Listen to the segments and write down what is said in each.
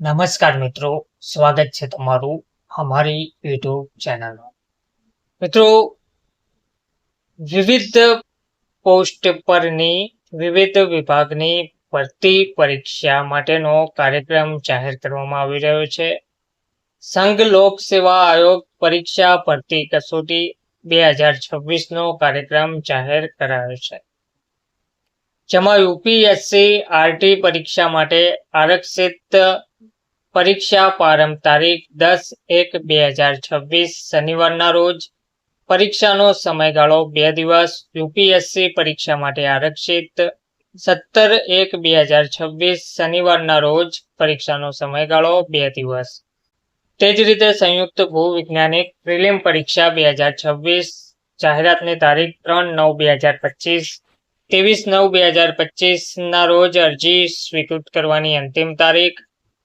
નમસ્કાર મિત્રો, સ્વાગત છે તમારું અમારી યુટ્યુબ ચેનલમાં. મિત્રો, વિવિધ પોસ્ટ પરની વિવિધ વિભાગની ભરતી પરીક્ષા માટેનો કાર્યક્રમ જાહેર કરવામાં આવી રહ્યો છે. સંઘ લોક સેવા આયોગ પરીક્ષા ભરતી કસોટી બે હજાર છવ્વીસનો કાર્યક્રમ જાહેર કરાયો છે. જેમાં યુપીએસસી આરટી પરીક્ષા માટે આરક્ષિત પરીક્ષા પ્રારંભ તારીખ દસ એક બે હજાર છવ્વીસ શનિવારના રોજ. પરીક્ષાનો સમયગાળો બે દિવસ. યુપીએસસી પરીક્ષા માટે આરક્ષિત. સત્તર એક બે હજાર છવ્વીસ શનિવારના રોજ પરીક્ષાનો સમયગાળો બે દિવસ. તે જ રીતે સંયુક્ત ભૂવિજ્ઞાનિક પ્રિલિમ પરીક્ષા બે હજાર છવ્વીસ. જાહેરાતની તારીખ ત્રણ નવ બે હજાર પચીસ. ત્રેવીસ નવ બે હજાર પચીસના રોજ અરજી સ્વીકૃત કરવાની અંતિમ તારીખ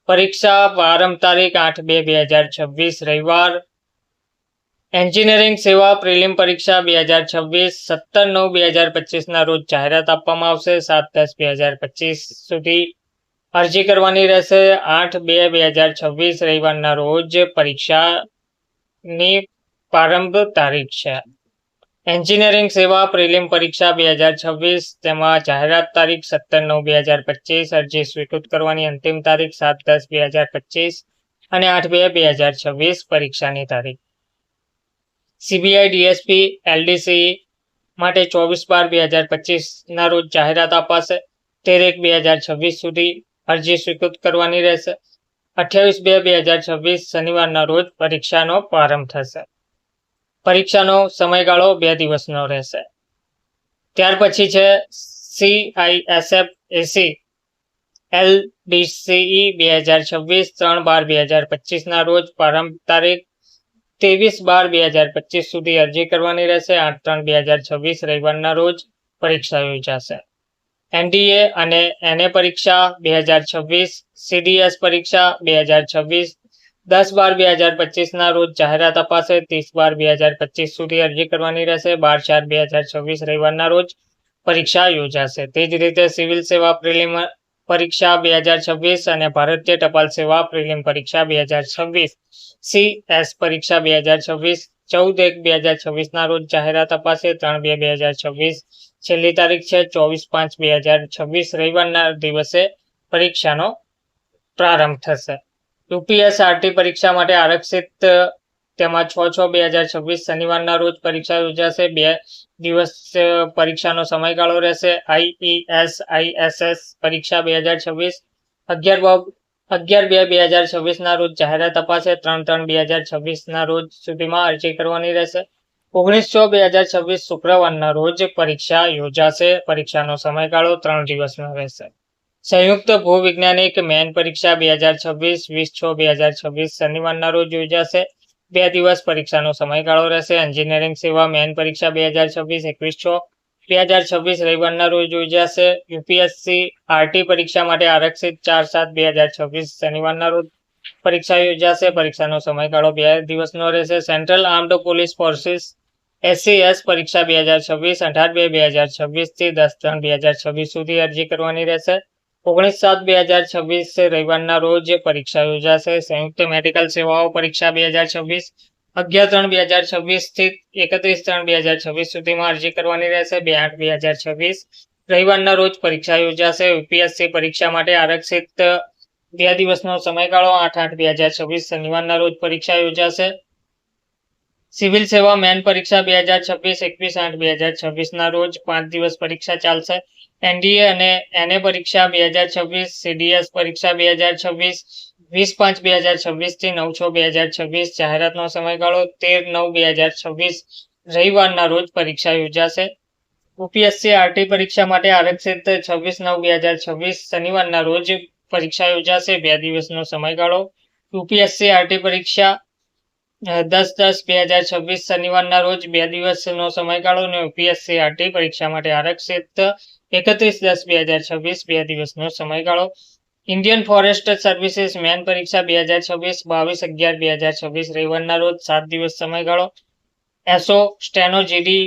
પરીક્ષા પ્રારંભ તારીખ આઠ બે બે હજાર છવ્વીસ રવિવાર. એન્જિનિયરિંગ સેવા પ્રિલિમ પરીક્ષા બે હજાર છવ્વીસ સત્તર નવ બે હજાર પચીસના રોજ જાહેરાત આપવામાં આવશે સાત દસ બે હજાર પચીસ સુધી. અરજી કરવાની રહેશે આઠ બે બે હજાર છવ્વીસ રવિવારના રોજ પરીક્ષાની પ્રારંભ તારીખ છે. એન્જિનિયરિંગ સેવા પ્રિલિમ પરીક્ષા બે હજાર છવ્વીસ, તેમાં જાહેરાત તારીખ સત્તર નવ બે હજાર પચીસ, અરજી સ્વીકૃત કરવાની અંતિમ તારીખ સાત દસ બે હજાર પચીસ અને આઠ બે બે હજાર છવ્વીસ પરીક્ષાની તારીખ. સીબીઆઈ, ડીએસપી, એલડીસી માટે ચોવીસ બાર બે હજાર પચીસના રોજ જાહેરાત અપાશે. તેર એક બે હજાર છવ્વીસ સુધી અરજી સ્વીકૃત કરવાની રહેશે. અઠ્યાવીસ બે બે હજાર છવ્વીસ શનિવારના રોજ પરીક્ષાનો પ્રારંભ થશે. પરીક્ષાનો સમયગાળો બે દિવસનો રહેશે. ત્યાર પછી છે સીઆઈએસએફ એસી એલ ડીસીઈ બે હજાર છવ્વીસ ત્રણ બાર બે હજાર પચીસના રોજ પ્રારંભ તારીખ ત્રેવીસ બાર બે હજાર પચીસ સુધી અરજી કરવાની રહેશે. આઠ ત્રણ બે હજાર છવ્વીસ રવિવારના રોજ પરીક્ષા યોજાશે. એનડીએ અને એને પરીક્ષા બે હજાર છવ્વીસ સીડીએસ પરીક્ષા બે હજાર છવ્વીસ દસ બાર બે હજાર પચીસના રોજ જાહેરાત અપાશે. ત્રીસ બાર બે હજાર પચીસ સુધી અરજી કરવાની રહેશે. બાર ચાર બે હજાર છવ્વીસ રવિવારના રોજ પરીક્ષા યોજાશે. તે જ રીતે સિવિલ સેવા પ્રિલિમ પરીક્ષા બે હજાર છવ્વીસ અને ભારતીય ટપાલ સેવા પ્રિલિમ પરીક્ષા બે હજાર છવ્વીસ. સી એસ પરીક્ષા બે હજાર છવ્વીસ. ચૌદ એક બે હજાર છવ્વીસના રોજ જાહેરાત અપાશે. ત્રણ બે બે હજાર છવ્વીસ. છેલ્લી તારીખ છે ચોવીસ પાંચ બે હજાર છવ્વીસ. રવિવારના દિવસે પરીક્ષાનો પ્રારંભ થશે. યુપીએસ આરટી પરીક્ષા માટે આરક્ષિત તેમાં છ છ બે હજાર છવ્વીસ શનિવારના રોજ પરીક્ષા યોજાશે. બે દિવસ પરીક્ષાનો સમયગાળો રહેશે. આઈઈએસ આઈએસએસ પરીક્ષા બે હજાર છવ્વીસ. અગિયાર અગિયાર બે બે હજાર છવ્વીસના રોજ જાહેરાત અપાશે. ત્રણ ત્રણ બે હજાર છવ્વીસના રોજ સુધીમાં અરજી કરવાની રહેશે. ઓગણીસ છ બે હજાર છવ્વીસ શુક્રવારના રોજ પરીક્ષા યોજાશે. પરીક્ષાનો સમયગાળો ત્રણ દિવસનો રહેશે. સંયુક્ત ભૂવિજ્ઞાનિક મેન પરીક્ષા બે હજાર છવ્વીસ વીસ છ બે હજાર છવ્વીસ શનિવારના રોજ યોજાશે. બે દિવસ પરીક્ષાનો સમયગાળો રહેશે. એન્જિનિયરિંગ સેવા મેન પરીક્ષા બે હજાર છવ્વીસ એકવીસ છ. બે હજાર છવ્વીસ રવિવારના રોજ યોજાશે. યુપીએસસી આરટી પરીક્ષા માટે આરક્ષિત ચાર સાત બે હજાર છવ્વીસ શનિવારના રોજ પરીક્ષા યોજાશે. પરીક્ષાનો સમયગાળો બે દિવસનો રહેશે. Central armed police forces SCS પરીક્ષા બે હજાર છવ્વીસ, અઢાર બે બે હજાર છવ્વીસથી દસ ત્રણ બે હજાર છવ્વીસ સુધી અરજી કરવાની રહેશે. ઓગણીસ સાત બે હજાર છવ્વીસ રવિવારના રોજ પરીક્ષા યોજાશે. સંયુક્ત મેડિકલ સેવાઓ પરીક્ષા બે હજાર છવ્વીસ, અગિયાર ત્રણ બે હજાર છવ્વીસથી એકત્રીસ ત્રણ બે હજાર છવ્વીસ સુધીમાં અરજી કરવાની રહેશે. બે આઠ બે હજાર છવ્વીસ રવિવારના રોજ પરીક્ષા યોજાશે. યુપીએસસી પરીક્ષા માટે આરક્ષિત બે દિવસનો સમયગાળો આઠ આઠ બે હજાર છવ્વીસ શનિવારના રોજ પરીક્ષા યોજાશે. સિવિલ સેવા મેન પરીક્ષા બે હજાર છવ્વીસ, એકવીસ આઠ બે હજાર છવ્વીસના રોજ પાંચ દિવસ પરીક્ષા ચાલશે. એનડીએ અને એને પરીક્ષા બે હજાર છવ્વીસ, સીડીએસ પરીક્ષા બે હજાર છવ્વીસ, વીસ પાંચ બે હજાર છવ્વીસથી નવ છ બે હજાર છવ્વીસ, જાહેરાતનો સમયગાળો તેર નવ બે હજાર છવ્વીસ, રવિવારના રોજ પરીક્ષા યોજાશે. યુપીએસસી આરટી પરીક્ષા માટે આરક્ષિત છવ્વીસ નવ બે હજાર છવ્વીસ, શનિવારના રોજ પરીક્ષા યોજાશે, બે દિવસનો સમયગાળો. યુપીએસસી આરટી પરીક્ષા દસ દસ બે હજાર છવ્વીસ, શનિવારના રોજ બે દિવસનો સમયગાળો અને યુપીએસસી આરટી પરીક્ષા માટે આરક્ષિત એકત્રીસ દસ બે હજાર છવ્વીસ બે દિવસનો સમયગાળો. ઇન્ડિયન ફોરેસ્ટ સર્વિસીસ મેન પરીક્ષા બે હજાર છવ્વીસ, બાવીસ અગિયાર બે હજાર છવ્વીસ, રવિવારના રોજ સાત દિવસ સમયગાળો. એસો સ્ટેનો, જીડી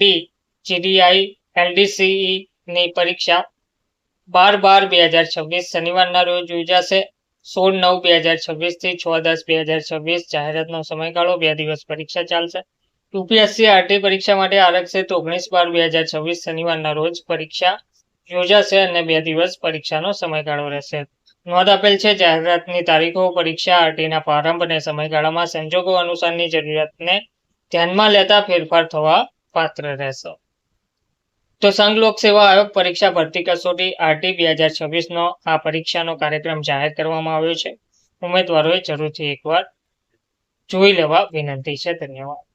બી જીડીઆઈ એલડીસીઈની પરીક્ષા બાર બાર બે હજાર છવ્વીસ, શનિવારના રોજ યોજાશે. સોળ નવ બે હજાર છવ્વીસથી છ દસ બે હજાર છવ્વીસ, જાહેરાતનો સમયગાળો, બે દિવસ પરીક્ષા ચાલશે. યુપીએસસી આરટી પરીક્ષા માટે આરક્ષિત ઓગણીસ બાર બે હજાર છવ્વીસ શનિવારના રોજ પરીક્ષા યોજાશે અને બે દિવસ પરીક્ષાનો સમયગાળો રહેશે. નોંધ આપેલ છે, જાહેરાતની તારીખો, પરીક્ષા, આરટીના પ્રારંભ અને સમયગાળામાં સંજોગો અનુસારની જરૂરિયાતને ધ્યાનમાં લેતા ફેરફાર થવા પાત્ર રહેશે. તો સંઘ લોક સેવા આયોગ પરીક્ષા ભરતી કસોટી આરટી બે હજાર છવ્વીસનો આ પરીક્ષાનો કાર્યક્રમ જાહેર કરવામાં આવ્યો છે. ઉમેદવારોએ જરૂરથી એકવાર જોઈ લેવા વિનંતી છે. ધન્યવાદ.